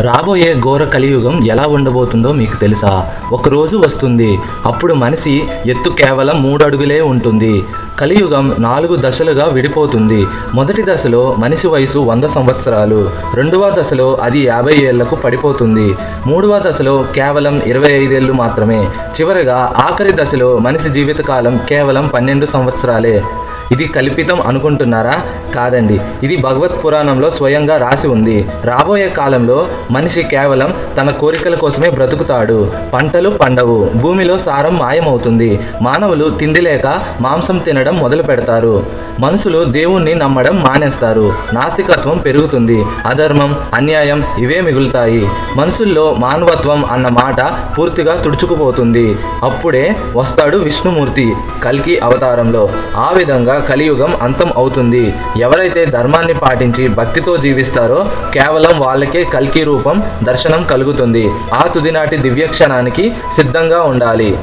రాబోయే ఘోర కలియుగం ఎలా ఉండబోతుందో మీకు తెలుసా? ఒకరోజు వస్తుంది. అప్పుడు మనిషి ఎత్తు కేవలం మూడు అడుగులే ఉంటుంది. కలియుగం నాలుగు దశలుగా విడిపోతుంది. మొదటి దశలో మనిషి వయసు వంద సంవత్సరాలు. రెండవ దశలో అది యాభై ఏళ్ళకు పడిపోతుంది. మూడవ దశలో కేవలం ఇరవై ఐదేళ్ళు మాత్రమే. చివరగా ఆఖరి దశలో మనిషి జీవితకాలం కేవలం పన్నెండు సంవత్సరాలే. ఇది కల్పితం అనుకుంటున్నారా? కాదండి. ఇది భగవత్ పురాణంలో స్వయంగా రాసి ఉంది. రాబోయే కాలంలో మనిషి కేవలం తన కోరికల కోసమే బ్రతుకుతాడు. పంటలు పండవు. భూమిలో సారం మాయమవుతుంది. మానవులు తిండి లేక మాంసం తినడం మొదలు పెడతారు మనుషులు దేవుణ్ణి నమ్మడం మానేస్తారు. నాస్తికత్వం పెరుగుతుంది. అధర్మం అన్యాయం ఇవే మిగులుతాయి. మనుషుల్లో మానవత్వం అన్న మాట పూర్తిగా తుడుచుకుపోతుంది. అప్పుడే వస్తాడు విష్ణుమూర్తి కల్కి అవతారంలో. ఆ విధంగా కలియుగం అంతం అవుతుంది. ఎవరైతే ధర్మాన్ని పాటించి భక్తితో జీవిస్తారో కేవలం వాళ్ళకే కల్కి రూపం దర్శనం కలుగుతుంది. ఆ తుదినాటి దివ్యక్షణానికి సిద్ధంగా ఉండాలి.